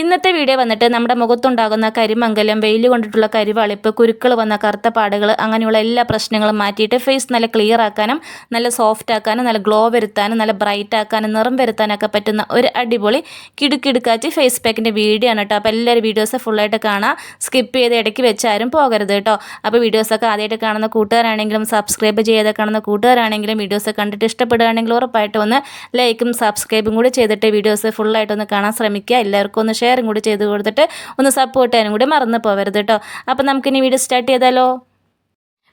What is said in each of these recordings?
ഇന്നത്തെ വീഡിയോ വന്നിട്ട് നമ്മുടെ മുഖത്തുണ്ടാകുന്ന കരിമംഗലം വെയിൽ കൊണ്ടിട്ടുള്ള കരിവളിപ്പ് കുരുക്കൾ വന്ന കറുത്ത പാടുകൾ അങ്ങനെയുള്ള എല്ലാ പ്രശ്നങ്ങളും മാറ്റിയിട്ട് ഫേസ് നല്ല ക്ലിയർ ആക്കാനും നല്ല സോഫ്റ്റ് ആക്കാനും നല്ല ഗ്ലോ വരുത്താനും നല്ല ബ്രൈറ്റ് ആക്കാനും നിറം വരുത്താനൊക്കെ പറ്റുന്ന ഒരു അടിപൊളി കിടുക്കിടുക്കാച്ചി ഫേസ് പാക്കിന്റെ വീഡിയോ ആണ് കേട്ടോ. അപ്പോൾ എല്ലാവരും വീഡിയോസ് ഫുള്ളായിട്ട് കാണാം. സ്കിപ്പ് ചെയ്ത് ഇടയ്ക്ക് വെച്ചാരും പോകരുത് കേട്ടോ. അപ്പോൾ വീഡിയോസൊക്കെ ആദ്യമായിട്ട് കാണുന്ന കൂട്ടുകാരാണെങ്കിലും സബ്സ്ക്രൈബ് ചെയ്ത് കാണുന്ന കൂട്ടുകാരാണെങ്കിലും വീഡിയോസ് കണ്ടിട്ട് ഇഷ്ടപ്പെടുകയാണെങ്കിൽ ഉറപ്പായിട്ട് ഒന്ന് ലൈക്കും സബ്സ്ക്രൈബും കൂടി ചെയ്തിട്ട് വീഡിയോസ് ഫുള്ളായിട്ടൊന്ന് കാണാൻ ശ്രമിക്കുക. എല്ലാവർക്കും ഒന്ന് ഷെയറും കൂടി ചെയ്ത് കൊടുത്തിട്ട് ഒന്ന് സപ്പോർട്ട് ചെയ്യാനും കൂടി മറന്നു പോകരുത് കേട്ടോ അപ്പോൾ നമുക്കിനി വീഡിയോ സ്റ്റാർട്ട് ചെയ്താലോ?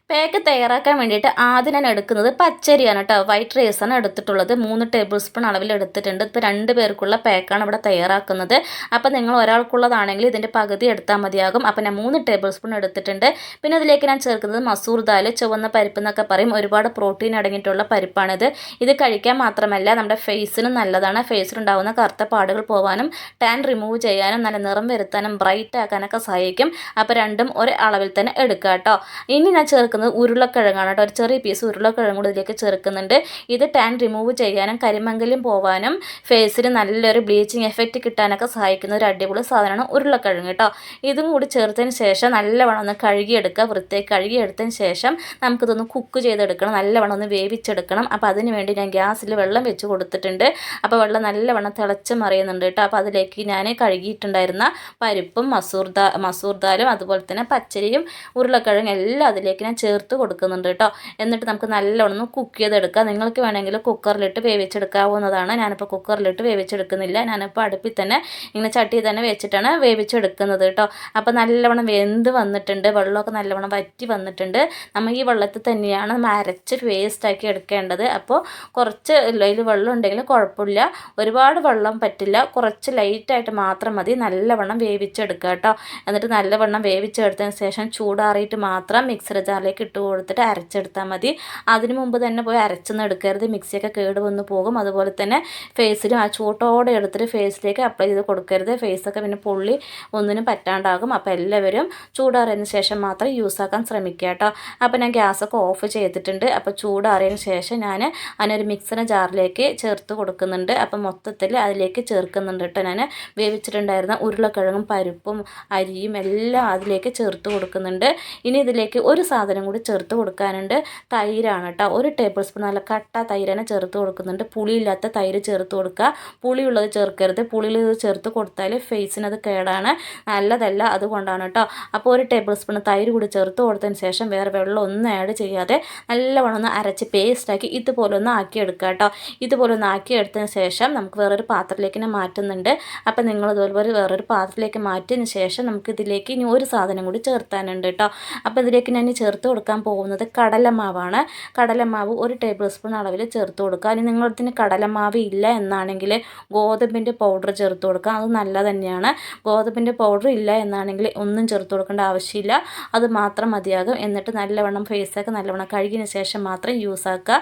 പാക്ക് തയ്യാറാക്കാൻ വേണ്ടിയിട്ട് ആദ്യം ഞാൻ എടുക്കുന്നത് പച്ചരിയാണ് കേട്ടോ. വൈറ്റ് റൈസ് ആണ് എടുത്തിട്ടുള്ളത്. മൂന്ന് ടേബിൾ സ്പൂൺ അളവിൽ എടുത്തിട്ടുണ്ട്. ഇപ്പോൾ രണ്ട് പേർക്കുള്ള പാക്കാണ് ഇവിടെ തയ്യാറാക്കുന്നത്. അപ്പോൾ നിങ്ങൾ ഒരാൾക്കുള്ളതാണെങ്കിൽ ഇതിന്റെ പകുതി എടുത്താൽ മതിയാകും. അപ്പോൾ ഞാൻ മൂന്ന് ടേബിൾ സ്പൂൺ എടുത്തിട്ടുണ്ട്. പിന്നെ അതിലേക്ക് ഞാൻ ചേർക്കുന്നത് മസൂർ ദാൽ ചുവന്ന പരിപ്പ് എന്നൊക്കെ പറയും. ഒരുപാട് പ്രോട്ടീൻ അടങ്ങിയിട്ടുള്ള പരിപ്പാണിത്. ഇത് കഴിക്കാൻ മാത്രമല്ല നമ്മുടെ ഫേസിനും നല്ലതാണ്. ഫേസിലുണ്ടാകുന്ന കറുത്ത പാടുകൾ പോകാനും ടാൻ റിമൂവ് ചെയ്യാനും നല്ല നിറം വരുത്താനും ബ്രൈറ്റ് ആക്കാനൊക്കെ സഹായിക്കും. അപ്പോൾ രണ്ടും ഒരു അളവിൽ തന്നെ എടുക്കുക കേട്ടോ ഇനി ഞാൻ ചേർക്കുന്നത് ഉരുളക്കിഴങ്ങാണ് കേട്ടോ. ഒരു ചെറിയ പീസ് ഉരുളക്കിഴങ്ങ് കൂടി ഇതിലേക്ക് ചേർക്കുന്നുണ്ട്. ഇത് ടാൻ റിമൂവ് ചെയ്യാനും കരിമങ്കലും പോവാനും ഫേസിന് നല്ലൊരു ബ്ലീച്ചിങ് എഫക്റ്റ് കിട്ടാനൊക്കെ സഹായിക്കുന്ന ഒരു അടിപൊളി സാധനമാണ് ഉരുളക്കിഴങ്ങ് കേട്ടോ. ഇതും കൂടി ചേർത്തതിന് ശേഷം നല്ലവണ്ണം ഒന്ന് കഴുകിയെടുക്കുക. വൃത്തിയായി കഴുകിയെടുത്തതിന് ശേഷം നമുക്കിതൊന്ന് കുക്ക് ചെയ്തെടുക്കണം. നല്ലവണ്ണം ഒന്ന് വേവിച്ചെടുക്കണം. അപ്പോൾ അതിന് വേണ്ടി ഞാൻ ഗ്യാസിൽ വെള്ളം വെച്ച് കൊടുത്തിട്ടുണ്ട്. അപ്പോൾ വെള്ളം നല്ലവണ്ണം തിളച്ച് മറിയുന്നുണ്ട് കേട്ടോ. അപ്പോൾ അതിലേക്ക് ഞാൻ കഴുകിയിട്ടുണ്ടായിരുന്ന പരിപ്പും മസൂർ ദാ മസൂർ ദാലും അതുപോലെ തന്നെ പച്ചരിയും ഉരുളക്കിഴങ്ങ് എല്ലാം അതിലേക്ക് ഞാൻ ചേർത്ത് കൊടുക്കുന്നുണ്ട് കേട്ടോ. എന്നിട്ട് നമുക്ക് നല്ലോണം കുക്ക് ചെയ്തെടുക്കാം. നിങ്ങൾക്ക് വേണമെങ്കിൽ കുക്കറിലിട്ട് വേവിച്ചെടുക്കാവുന്നതാണ്. ഞാനിപ്പോൾ കുക്കറിലിട്ട് വേവിച്ചെടുക്കുന്നില്ല. ഞാനിപ്പോൾ അടുപ്പിൽ തന്നെ ഇങ്ങനെ ചട്ടിയിൽ തന്നെ വെച്ചിട്ടാണ് വേവിച്ചെടുക്കുന്നത് കേട്ടോ. അപ്പോൾ നല്ലവണ്ണം വെന്ത് വന്നിട്ടുണ്ട്. വെള്ളമൊക്കെ നല്ലവണ്ണം വറ്റി വന്നിട്ടുണ്ട്. നമ്മൾ ഈ വെള്ളത്തിൽ തന്നെയാണ് അരച്ച് വേസ്റ്റാക്കി എടുക്കേണ്ടത്. അപ്പോൾ കുറച്ച് അതിൽ വെള്ളം ഉണ്ടെങ്കിൽ കുഴപ്പമില്ല. ഒരുപാട് വെള്ളം പറ്റില്ല. കുറച്ച് ലൈറ്റായിട്ട് മാത്രം മതി. നല്ലവണ്ണം വേവിച്ചെടുക്കുക കേട്ടോ. എന്നിട്ട് നല്ലവണ്ണം വേവിച്ചെടുത്തതിന് ശേഷം ചൂടാറിയിട്ട് മാത്രം മിക്സർ ജാറിലേക്ക് ഇട്ട് കൊടുത്തിട്ട് അരച്ചെടുത്താൽ മതി. അതിന് മുമ്പ് തന്നെ പോയി അരച്ചൊന്നും എടുക്കരുത്. മിക്സിയൊക്കെ കേട് വന്ന് പോകും. അതുപോലെ തന്നെ ഫേസിലും ആ ചൂട്ടോടെ എടുത്തിട്ട് ഫേസിലേക്ക് അപ്ലൈ ചെയ്ത് കൊടുക്കരുത്. ഫേസൊക്കെ പിന്നെ പൊള്ളി ഒന്നിനും പറ്റാണ്ടാകും. അപ്പോൾ എല്ലാവരും ചൂടാറിയതിന് ശേഷം മാത്രം യൂസ് ആക്കാൻ ശ്രമിക്കുക കേട്ടോ. അപ്പോൾ ഞാൻ ഗ്യാസൊക്കെ ഓഫ് ചെയ്തിട്ടുണ്ട്. അപ്പോൾ ചൂടാറിയതിന് ശേഷം ഞാൻ അതിനൊരു മിക്സിന്റെ ജാറിലേക്ക് ചേർത്ത് കൊടുക്കുന്നുണ്ട്. അപ്പം മൊത്തത്തിൽ അതിലേക്ക് ചേർക്കുന്നുണ്ട് കേട്ടോ ഞാൻ വേവിച്ചിട്ടുണ്ടായിരുന്ന ഉരുളക്കിഴങ്ങും പരിപ്പും അരിയും എല്ലാം അതിലേക്ക് ചേർത്ത് കൊടുക്കുന്നുണ്ട്. ഇനി ഇതിലേക്ക് ഒരു സാധനം കൂടി ചേർത്ത് കൊടുക്കാനുണ്ട്. തൈരാണ് കേട്ടോ. ഒരു ടേബിൾ സ്പൂൺ നല്ല കട്ട തൈരനെ ചേർത്ത് കൊടുക്കുന്നുണ്ട്. പുളിയില്ലാത്ത തൈര് ചേർത്ത് കൊടുക്കുക. പുളിയുള്ളത് ചേർക്കരുത്. പുളിയുള്ളത് ചേർത്ത് കൊടുത്താൽ ഫേസിനത് കേടാണ്. നല്ലതല്ല അതുകൊണ്ടാണ് കേട്ടോ. അപ്പോൾ ഒരു ടേബിൾ സ്പൂൺ തൈര് കൂടി ചേർത്ത് കൊടുത്തതിന് ശേഷം വേറെ വെള്ളം ഒന്നും ആഡ് ചെയ്യാതെ നല്ലവണ്ണം ഒന്ന് അരച്ച് പേസ്റ്റാക്കി ഇതുപോലെ ഒന്ന് ആക്കിയെടുക്കുക കേട്ടോ. ഇതുപോലെ ഒന്ന് ആക്കി ആക്കിയെടുത്തതിന് ശേഷം നമുക്ക് വേറൊരു പാത്രത്തിലേക്ക് തന്നെ മാറ്റുന്നുണ്ട്. അപ്പോൾ നിങ്ങൾ ഇതുപോലെ വേറൊരു പാത്രത്തിലേക്ക് മാറ്റിയതിന് ശേഷം നമുക്ക് ഇതിലേക്ക് ഇനി ഒരു സാധനം കൂടി ചേർത്താനുണ്ട് കേട്ടോ. അപ്പോൾ ഇതിലേക്ക് ഞാൻ ചേർത്ത് കൊടുക്കാൻ പോകുന്നത് കടലമാവാണ്. കടലമാവ് ഒരു ടേബിൾ സ്പൂൺ അളവിൽ ചേർത്ത് കൊടുക്കുക. ഇനി നിങ്ങളത്തിന് കടലമാവ് ഇല്ല എന്നാണെങ്കിൽ ഗോതമ്പിന്റെ പൗഡർ ചേർത്ത് കൊടുക്കുക. അത് നല്ല തന്നെയാണ്. ഗോതമ്പിന്റെ പൗഡർ ഇല്ല എന്നാണെങ്കിൽ ഒന്നും ചേർത്ത് കൊടുക്കേണ്ട ആവശ്യമില്ല. അത് മാത്രം മതിയാകും. എന്നിട്ട് നല്ലവണ്ണം ഫേസൊക്കെ നല്ലവണ്ണം കഴുകിയതിന് ശേഷം മാത്രം യൂസ് ആക്കുക.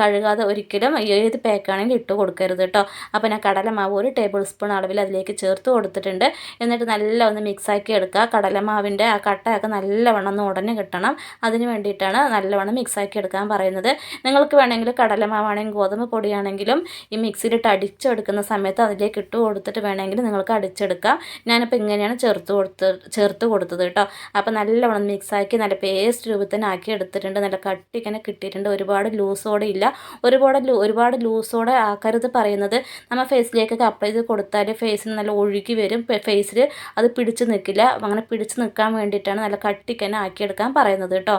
കഴുകാതെ ഒരിക്കലും ഏത് പാക്കാണെങ്കിലും ഇട്ട് കൊടുക്കരുത് കേട്ടോ. അപ്പോൾ ഞാൻ കടലമാവ് ഒരു ടേബിൾ സ്പൂൺ അളവിൽ അതിലേക്ക് ചേർത്ത് കൊടുത്തിട്ടുണ്ട്. എന്നിട്ട് നല്ല ഒന്ന് മിക്സാക്കി എടുക്കുക. കടലമാവിന്റെ ആ കട്ടയൊക്കെ നല്ലവണ്ണം ഒന്ന് ഉടനെ കിട്ടണം. അതിന് വേണ്ടിയിട്ടാണ് നല്ലവണ്ണം മിക്സാക്കി എടുക്കാൻ പറയുന്നത്. നിങ്ങൾക്ക് വേണമെങ്കിൽ കടലമാവാണെങ്കിലും ഗോതമ്പ് പൊടിയാണെങ്കിലും ഈ മിക്സിയിലിട്ട് അടിച്ചെടുക്കുന്ന സമയത്ത് അതിലേക്ക് ഇട്ട് കൊടുത്തിട്ട് വേണമെങ്കിൽ നിങ്ങൾക്ക് അടിച്ചെടുക്കാം. ഞാനിപ്പോൾ ഇങ്ങനെയാണ് ചേർത്ത് കൊടുത്ത് ചേർത്ത് കൊടുത്തത് കേട്ടോ. അപ്പോൾ നല്ലവണ്ണം മിക്സാക്കി നല്ല പേസ്റ്റ് രൂപത്തിനാക്കി എടുത്തിട്ടുണ്ട്. നല്ല കട്ടി ഇങ്ങനെ കിട്ടിയിട്ടുണ്ട്. ഒരുപാട് ലൂസോടെ ഇല്ല. ഒരുപാട് ഒരുപാട് ലൂസോടെ ആക്കരുത് പറയുന്നത്. നമ്മൾ ഫേസിലേക്കൊക്കെ അപ്ലൈ ചെയ്ത് കൊടുത്താൽ ഫേസിന് നല്ല ഒഴുകി വരും. ഫേസിൽ അത് പിടിച്ച് നിൽക്കില്ല അങ്ങനെ പിടിച്ച് നിൽക്കാൻ വേണ്ടിയിട്ടാണ് നല്ല കട്ടിക്കന്നെ ആക്കിയെടുക്കാൻ പറയുന്നത് കേട്ടോ.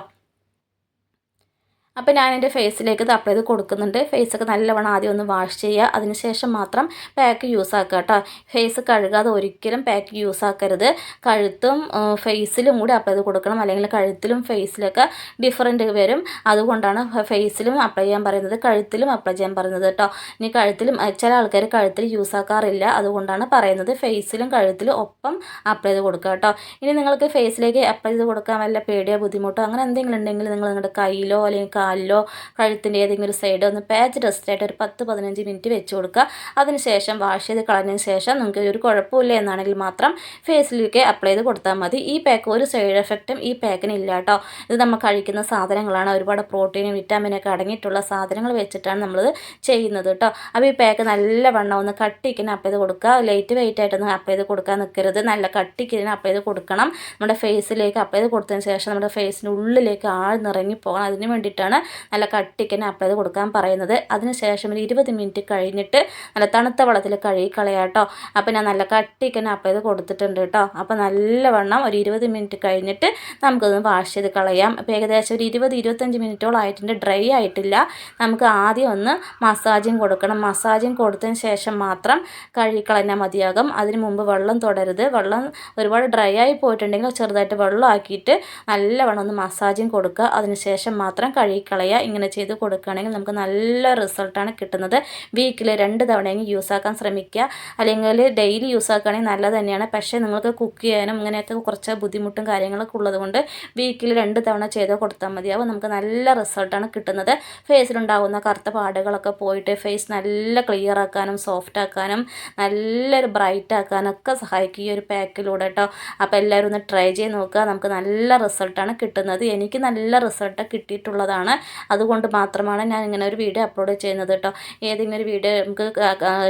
അപ്പോൾ ഞാൻ എന്റെ ഫേസിലേക്ക് ഇത് അപ്ലൈ ചെയ്ത് കൊടുക്കുന്നുണ്ട്. ഫേസൊക്കെ നല്ലവണ്ണം ആദ്യം ഒന്ന് വാഷ് ചെയ്യുക. അതിനുശേഷം മാത്രം പാക്ക് യൂസ് ആക്കുക കേട്ടോ ഫേസ് കഴുകാതെ ഒരിക്കലും പാക്ക് യൂസ് ആക്കരുത്. കഴുത്തും ഫേസിലും കൂടി അപ്ലൈ ചെയ്ത് കൊടുക്കണം. അല്ലെങ്കിൽ കഴുത്തിലും ഫേസിലൊക്കെ ഡിഫറെന്റ് വരും. അതുകൊണ്ടാണ് ഫേസിലും അപ്ലൈ ചെയ്യാൻ പറയുന്നത്. കഴുത്തിലും അപ്ലൈ ചെയ്യാൻ പറയുന്നത് കേട്ടോ ഇനി കഴുത്തിലും ചില ആൾക്കാർ കഴുത്തിൽ യൂസ് ആക്കാറില്ല. അതുകൊണ്ടാണ് പറയുന്നത് ഫേസിലും കഴുത്തിലും ഒപ്പം അപ്ലൈ ചെയ്ത് കൊടുക്കുക കേട്ടോ ഇനി നിങ്ങൾക്ക് ഫേസിലേക്ക് അപ്ലൈ ചെയ്ത് കൊടുക്കാൻ വല്ല പേടിയോ ബുദ്ധിമുട്ടോ അങ്ങനെ എന്തെങ്കിലും ഉണ്ടെങ്കിൽ നിങ്ങൾ നിങ്ങളുടെ കയ്യിലോ അല്ലെങ്കിൽ കാലിലോ കഴുത്തിന്റെ ഏതെങ്കിലും ഒരു സൈഡോ ഒന്ന് പാച്ച് ഡസ്റ്റായിട്ട് ഒരു പത്ത് പതിനഞ്ച് മിനിറ്റ് വെച്ച് കൊടുക്കുക. അതിനുശേഷം വാഷ് ചെയ്ത് കളഞ്ഞതിന് ശേഷം നിങ്ങൾക്ക് ഒരു കുഴപ്പമില്ല എന്നാണെങ്കിൽ മാത്രം ഫേസിലേക്ക് അപ്ലൈ ചെയ്ത് കൊടുത്താൽ മതി. ഈ പാക്ക് ഒരു സൈഡ് എഫക്റ്റും ഈ പാക്കിന് ഇല്ല കേട്ടോ ഇത് നമ്മൾ കഴിക്കുന്ന സാധനങ്ങളാണ്. ഒരുപാട് പ്രോട്ടീനും വിറ്റാമിനൊക്കെ അടങ്ങിയിട്ടുള്ള സാധനങ്ങൾ വെച്ചിട്ടാണ് നമ്മളിത് ചെയ്യുന്നത് കേട്ടോ അപ്പോൾ ഈ പാക്ക് നല്ല വണ്ണം ഒന്ന് കട്ടിക്കിന് അപ്ലൈ ചെയ്ത് കൊടുക്കുക. ലൈറ്റ് വെയിറ്റ് ആയിട്ടൊന്ന് അപ്ലൈ ചെയ്ത് കൊടുക്കാൻ നിൽക്കരുത്. നല്ല കട്ടിക്കിന് അപ്ലൈ ചെയ്ത് കൊടുക്കണം. നമ്മുടെ ഫേസിലേക്ക് അപ്ലൈ ചെയ്ത് കൊടുത്തതിന് ശേഷം നമ്മുടെ ഫേസിന്റെ ഉള്ളിലേക്ക് ആഴ്ന്നിറങ്ങി പോകണം. അതിന് വേണ്ടിയിട്ടാണ് നല്ല കട്ടിക്കിന് അപ്ലൈ ചെയ്ത് കൊടുക്കാൻ പറയുന്നത്. അതിനുശേഷം ഒരു ഇരുപത് മിനിറ്റ് കഴിഞ്ഞിട്ട് നല്ല തണുത്ത വെള്ളത്തിൽ കഴുകി കളയാട്ടോ അപ്പോൾ ഞാൻ നല്ല കട്ടിക്കിന് അപ്ലൈ ചെയ്ത് കൊടുത്തിട്ടുണ്ട് കേട്ടോ. അപ്പോൾ നല്ലവണ്ണം ഒരു ഇരുപത് മിനിറ്റ് കഴിഞ്ഞിട്ട് നമുക്കതൊന്ന് വാഷ് ചെയ്ത് കളയാം. അപ്പോൾ ഏകദേശം ഒരു ഇരുപത് ഇരുപത്തഞ്ച് മിനിറ്റോളം ആയിട്ടുണ്ട്. ഡ്രൈ ആയിട്ടില്ല. നമുക്ക് ആദ്യം ഒന്ന് മസാജും കൊടുക്കണം. മസാജും കൊടുത്തതിന് ശേഷം മാത്രം കഴുകി കഴുകിക്കളഞ്ഞാൽ മതിയാകും. അതിന് മുമ്പ് വെള്ളം തുടരുത്. വെള്ളം ഒരുപാട് ഡ്രൈ ആയി പോയിട്ടുണ്ടെങ്കിൽ ചെറുതായിട്ട് വെള്ളം ആക്കിയിട്ട് നല്ലവണ്ണം ഒന്ന് മസാജും കൊടുക്കുക. അതിനുശേഷം മാത്രം മാത്രം കഴുകിക്കളയുക ഇങ്ങനെ ചെയ്ത് കൊടുക്കുകയാണെങ്കിൽ നമുക്ക് നല്ല റിസൾട്ടാണ് കിട്ടുന്നത്. വീക്കിൽ രണ്ട് തവണയെങ്കിലും യൂസ് ആക്കാൻ ശ്രമിക്കുക. അല്ലെങ്കിൽ ഡെയിലി യൂസ് ആക്കുകയാണെങ്കിൽ നല്ലത് തന്നെയാണ്. പക്ഷേ നിങ്ങൾക്ക് കുക്ക് ചെയ്യാനും ഇങ്ങനെയൊക്കെ കുറച്ച് ബുദ്ധിമുട്ടും കാര്യങ്ങളൊക്കെ ഉള്ളതുകൊണ്ട് വീക്കിൽ രണ്ട് തവണ ചെയ്ത് കൊടുത്താൽ മതിയാവും. നമുക്ക് നല്ല റിസൾട്ടാണ് കിട്ടുന്നത്. ഫേസിലുണ്ടാകുന്ന കറുത്ത പാടുകളൊക്കെ പോയിട്ട് ഫേസ് നല്ല ക്ലിയർ ആക്കാനും സോഫ്റ്റ് ആക്കാനും നല്ലൊരു ബ്രൈറ്റ് ആക്കാനൊക്കെ സഹായിക്കും ഈ ഒരു പാക്കിലൂടെ കേട്ടോ. അപ്പോൾ എല്ലാവരും ഒന്ന് ട്രൈ ചെയ്ത് നോക്കുക. നമുക്ക് നല്ല റിസൾട്ടാണ് കിട്ടുന്നത്. എനിക്ക് നല്ല റിസൾട്ട് കിട്ടിയിട്ടുള്ളതാണ്. അതുകൊണ്ട് മാത്രമാണ് ഞാൻ ഇങ്ങനെ ഒരു വീഡിയോ അപ്ലോഡ് ചെയ്യുന്നത് കേട്ടോ. ഏതെങ്കിലും ഒരു വീഡിയോ നമുക്ക്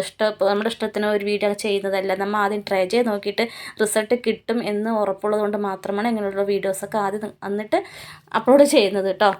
ഇഷ്ടം നമ്മുടെ ഇഷ്ടത്തിന് ഒരു വീഡിയോ ചെയ്യുന്നതല്ല. നമ്മൾ ആദ്യം ട്രൈ ചെയ്ത് നോക്കിയിട്ട് റിസൾട്ട് കിട്ടും എന്ന് ഉറപ്പുള്ളത് കൊണ്ട് മാത്രമാണ് ഇങ്ങനെയുള്ള വീഡിയോസൊക്കെ ആദ്യം എന്നിട്ട് അപ്ലോഡ് ചെയ്യുന്നത് കേട്ടോ.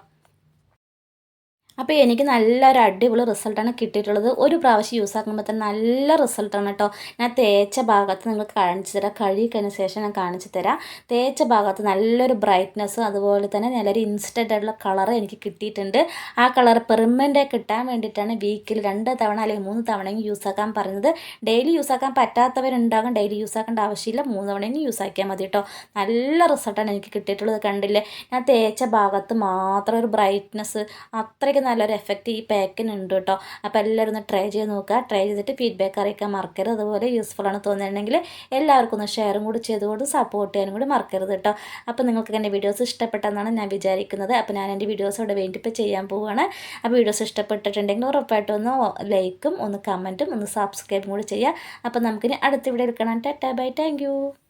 അപ്പോൾ എനിക്ക് നല്ലൊരു അടിപൊളി റിസൾട്ടാണ് കിട്ടിയിട്ടുള്ളത്. ഒരു പ്രാവശ്യം യൂസ് ആക്കുമ്പോൾ തന്നെ നല്ല റിസൾട്ടാണ് കേട്ടോ ഞാൻ തേച്ച ഭാഗത്ത് നിങ്ങൾക്ക് കാണിച്ചു തരാം. കഴുകിക്കഴിഞ്ഞ ശേഷം ഞാൻ കാണിച്ചു തരാം. തേച്ച ഭാഗത്ത് നല്ലൊരു ബ്രൈറ്റ്നസ് അതുപോലെ തന്നെ നല്ലൊരു ഇൻസ്റ്റന്റ് ആയിട്ടുള്ള കളർ എനിക്ക് കിട്ടിയിട്ടുണ്ട്. ആ കളർ പെർമനന്റ് കിട്ടാൻ വേണ്ടിയിട്ടാണ് വീക്കിൽ രണ്ട് തവണ അല്ലെങ്കിൽ മൂന്ന് തവണയും യൂസ് ആക്കാൻ പറഞ്ഞത് ഡെയിലി യൂസ് ആക്കാൻ പറ്റാത്തവരുണ്ടാകും. ഡെയിലി യൂസ് ആക്കേണ്ട ആവശ്യമില്ല. മൂന്ന് തവണയും യൂസ് ആക്കിയാൽ മതി കേട്ടോ നല്ല റിസൾട്ടാണ് എനിക്ക് കിട്ടിയിട്ടുള്ളത് കണ്ടില്ലേ? ഞാൻ തേച്ച ഭാഗത്ത് മാത്രം ഒരു ബ്രൈറ്റ്നസ് അത്രയ്ക്ക് നല്ലൊരു എഫക്റ്റ് ഈ പാക്കിന് ഉണ്ട് കേട്ടോ. അപ്പോൾ എല്ലാവരും ഒന്ന് ട്രൈ ചെയ്ത് നോക്കുക. ട്രൈ ചെയ്തിട്ട് ഫീഡ്ബാക്ക് അറിയിക്കാൻ മറക്കരുത്. അതുപോലെ യൂസ്ഫുൾ ആണ് തോന്നുന്നുണ്ടെങ്കിൽ എല്ലാവർക്കും ഒന്ന് ഷെയറും കൂടി ചെയ്തുകൊണ്ട് സപ്പോർട്ട് ചെയ്യാനും കൂടി മറക്കരുത് കേട്ടോ. അപ്പോൾ നിങ്ങൾക്ക് എന്റെ വീഡിയോസ് ഇഷ്ടപ്പെട്ടെന്നാണ് ഞാൻ വിചാരിക്കുന്നത്. അപ്പോൾ ഞാൻ എന്റെ വീഡിയോസ് ഇവിടെ വേണ്ടിപ്പോൾ ചെയ്യാൻ പോവുകയാണ് അപ്പോൾ വീഡിയോസ് ഇഷ്ടപ്പെട്ടിട്ടുണ്ടെങ്കിൽ ഉറപ്പായിട്ടും ഒന്ന് ലൈക്കും ഒന്ന് കമന്റും ഒന്ന് സബ്സ്ക്രൈബും കൂടി ചെയ്യുക. അപ്പോൾ നമുക്കിനി അടുത്ത വീഡിയോ എടുക്കണം. Tata bye thank